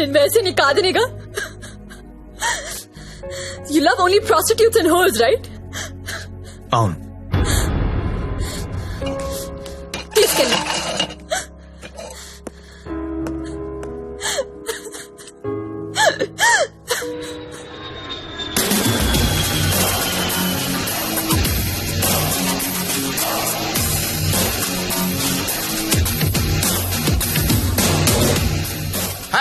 నేను వేసేని నీ కాదనిగా? You love only prostitutes and whores right అవును.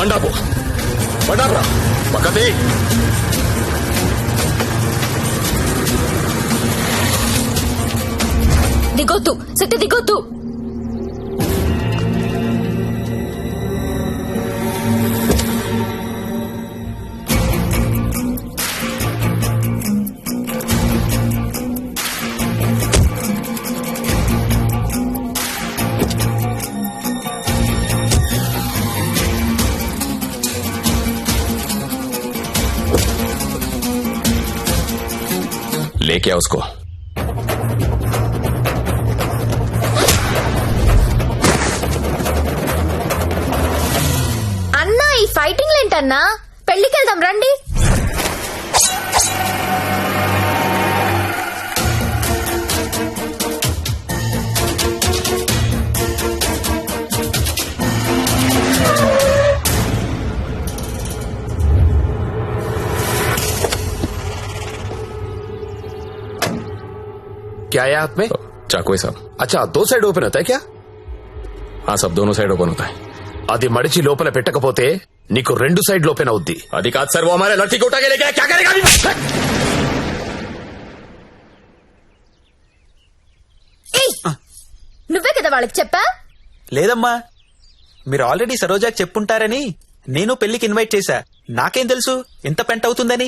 బండాపు. బండారా పక్కతే దిగొద్దు సిట్టి దిగొద్దు. लेके उसको। क्या है हाथ में चाकू है साहब अच्छा दो साइड ओपन होता है क्या हाँ सब दोनों साइड ओपन होता है అది మడిచి లోపల పెట్టకపోతే నీకు రెండు సైడ్ ఓపెన్ అవుద్ది అది కాదు సార్ वो हमारे लड़की को उठा के लेके आया, क्या करेगा अभी? ఏయ్, నువ్వే కదా వాళ్ళకి చెప్పా లేదమ్మా మీరు ఆల్రెడీ సరోజాకి చెప్పుంటారని నేను పెళ్లికి ఇన్వైట్ చేశా నాకేం తెలుసు ఎంత పెంట అవుతుందని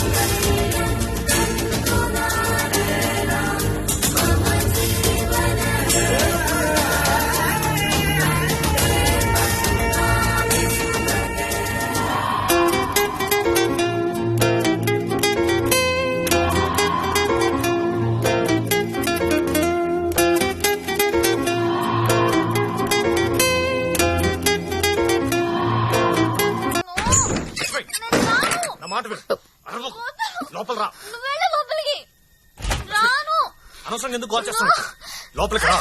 లోపలికి రా.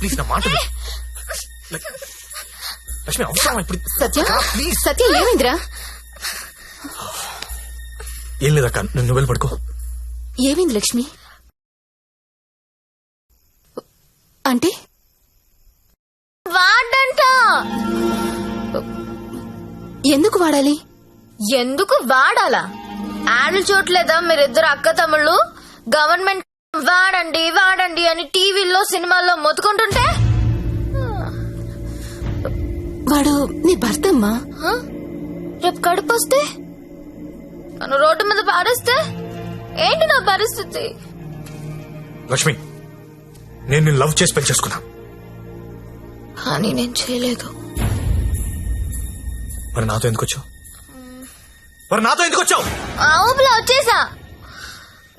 ప్లీజ్ నా మాట లక్ష్మి అవసరం ఇప్పుడు. సత్య ప్లీజ్. సత్య ఏమైందిరా? ఏం లేదక్క నువ్వు పడుకో. ఏమైంది లక్ష్మి? అంటే వాడంట. ఎందుకు వాడాలి? ఎందుకు వాడాలా? ఆడలు చూడలేదా మీరిద్దరు అక్క తమ్ముళ్ళు? గవర్నమెంట్ వాడండి వాడండి అని టీవీల్లో సినిమాల్లో మొత్తుకుంటుంటే? వాడు నీ భర్త అమ్మా? రేపు కడుపు వస్తే నన్ను రోడ్డు మీద పారేస్తే? ఏంటి నా పరిస్థితి? లక్ష్మి నేను నిన్ను లవ్ చేసి పెళ్ళి చేసుకున్నా. కానీ నేను చేయలేదు. మరి నాతో ఎందుకు వచ్చావు? మరి నాతో ఎందుకు వచ్చావు? ఆ ఊపిలో వచ్చేసా?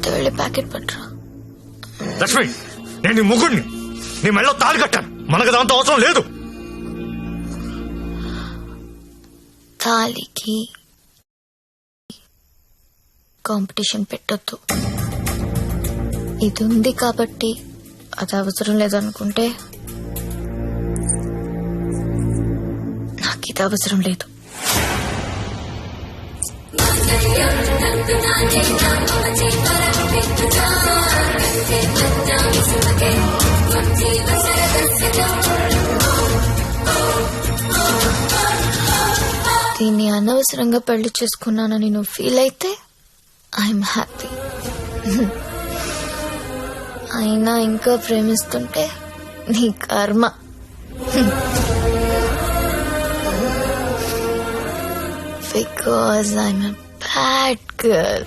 అయితే వెళ్ళి ప్యాకెట్ పట్టరా. లక్ష్మి నేను నీ ముగ్గుడిని నీ మెళ్ళలో తాళి కట్టాను. మనకు దాంతో అవసరం లేదు. తాలికి కాంపిటీషన్ పెట్టొద్దు. ఇది ఉంది కాబట్టి అది అవసరం లేదనుకుంటే నాకు ఇది అవసరం లేదు. దీన్ని అనవసరంగా పెళ్ళి చేసుకున్నానని నువ్వు ఫీల్ అయితే ఐఎమ్ హ్యాపీ అయినా ఇంకా ప్రేమిస్తుంటే నీ కర్మ. బికాజ్ ఐఎమ్ బ్యాడ్ గర్ల్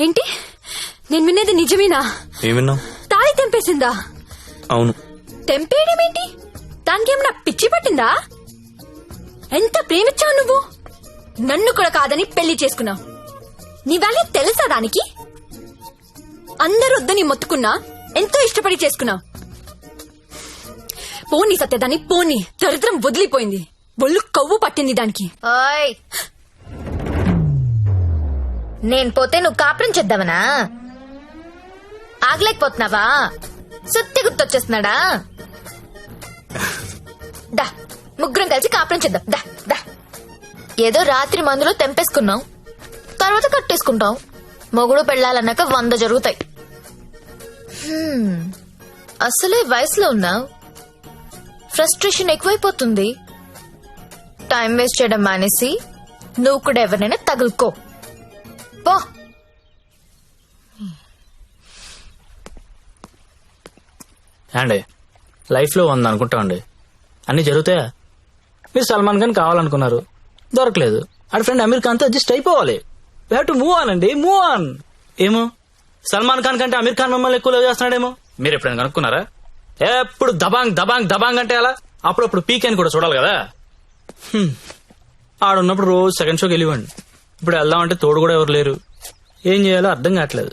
ఏంటి? నేను వినేది నిజమేనా? ఏమిన్నావు తాళి తెంపేసిందా? అవును. తెంపేయడం ఏంటి? దానికి ఏమన్నా పిచ్చి పట్టిందా? ఎంత ప్రేమించావు నువ్వు? నన్ను కూడా కాదని పెళ్ళి చేసుకున్నావు. నీ వాల్యూ తెలుసా దానికి? అందరూ వద్దని మొత్తుకున్నా ఎంతో ఇష్టపడి చేసుకున్నావు. పోనీ సత్యదాన్ని పోనీ. దరిద్రం వదిలిపోయింది. ఒళ్ళు కొవ్వు పట్టింది దానికి. ఓయ్! నేను పోతే నువ్వు కాపురం చేద్దామనా ఆగలేకపోతున్నావా? సుత్తి గుర్తొచ్చేస్తున్నాడా? దా ముగ్గురం కలిసి కాపురం చేద్దాం. దా దా. ఏదో రాత్రి మందులో తెంపేసుకున్నాం. తర్వాత కట్టేసుకుంటాం. మొగుడు పెళ్ళాలన్నాక వంద జరుగుతాయి. అసలే వయసులో ఉన్నావు ఫ్రస్ట్రేషన్ ఎక్కువైపోతుంది. టైం వేస్ట్ చేయడం మానేసి నువ్వు కూడా ఎవరినైనా తగులుకో. పో. అండి లైఫ్లో ఉంది అనుకుంటామండి. అన్ని జరుగుతాయా? మీరు సల్మాన్ ఖాన్ కావాలనుకున్నారు. దొరకలేదు. ఆడ ఫ్రెండ్ అమీర్ ఖాన్తో అడ్జస్ట్ అయిపోవాలి. వీ టు మూవ్ ఆన్ అండి మూవ్ ఆన్ ఏమో? సల్మాన్ ఖాన్ కంటే అమీర్ ఖాన్ మమ్మల్ని ఎక్కువ చేస్తున్నాడేమో? మీరు ఎప్పుడైనా కనుక్కున్నారా? ఎప్పుడు దబాంగ్ దబాంగ్ దబాంగ్ అంటే అలా? అప్పుడప్పుడు పీక్ అని కూడా చూడాలి కదా? ఆడున్నప్పుడు రోజు సెకండ్ షోకి వెళ్ళివ్వండి ఇప్పుడు వెళ్దామంటే తోడు కూడా ఎవరు లేరు. ఏం చేయాలో అర్థం కావట్లేదు.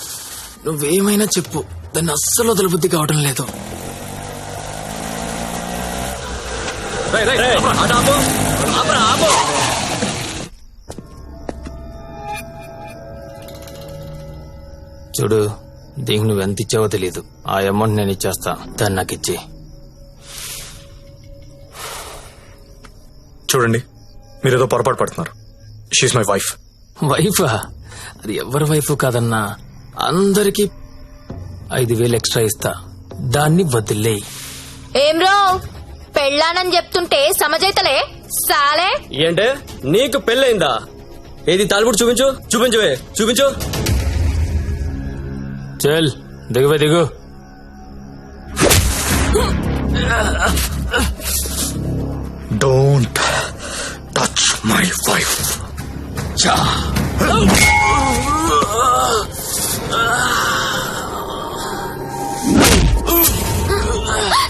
నువ్వేమైనా చెప్పు. దాన్ని అస్సలు వదలబుద్ధి కావడం లేదు. చూడు దీనికి నువ్వు ఎంత ఇచ్చావో తెలియదు ఆ అమౌంట్ నేను ఇచ్చేస్తా. దాన్ని నాకు ఇచ్చి. చూడండి మీరేదో పొరపాటు పడుతున్నారు. షీఈ్ మై వైఫ్ వైఫా అది ఎవరి వైఫ్ కాదన్నా? అందరికి ఐదు వేలు ఎక్స్ట్రా ఇస్తా. దాన్ని వదిలేయి ఏం రో? పెళ్ళానని చెప్తుంటే సమజైతలే. సాలే? ఏంటే? నీకు పెళ్ళైందా ఏది తాలిపుడు చూపించు? చూపించవే. చూపించు. చల్ దిగువే దిగు. Don't touch my wife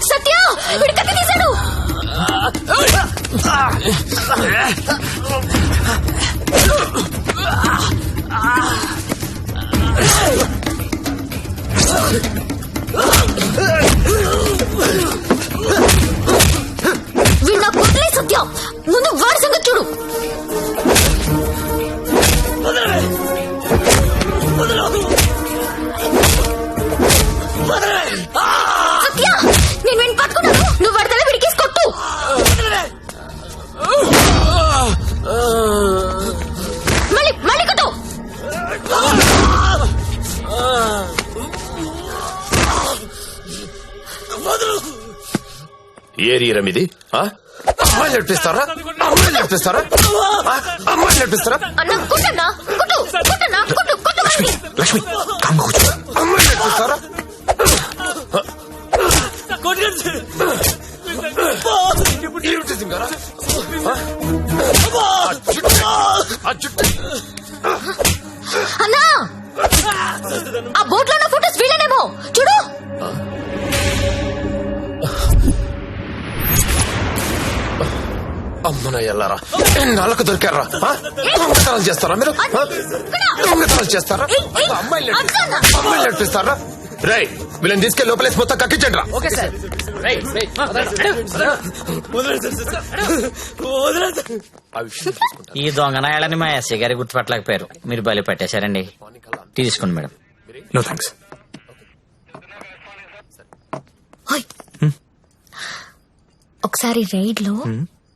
Satya వీడి కత్తి తీశాడు వీడు నాకు వదిలే ముందు వాడి సంగతి చూడు. ఏరియా ఇది ఆ? అమ్మాయిలు నడిపిస్తారా అమ్మాయిలు నడిపిస్తారా ఆ? అమ్మాయిలు నడిపిస్తారా అన్న కొట్టన్నా కొట్టు కొట్టన్నా కొట్టు కొట్టు వాడిని. లక్ష్మి కామ్గా కూర్చో అమ్మాయిలు నడిపిస్తారా ఏమిటి సింగారా? ఆ? ఎల్లారా ఎన్నాళ్ళకు దొరికారా? ఆ? దొంగతనాలు చేస్తారా మీరు? ఆ? దొంగతనాలు చేస్తారా? అమ్మాయిలు నడిపి- అమ్మాయిలు నడిపిస్తారా? రై వీళ్ళని తీసుకెళ్ళి లోపలేసి మొత్తం కక్కించండి రా. ఈ దొంగనాయాలని మా ఎస్ఐ గారి గుర్తుపట్టలేకపోయారు. మీరు బలి పట్టేశారండి. తీసుకోండి మేడం. No thanks. ఒకసారి రైడ్లో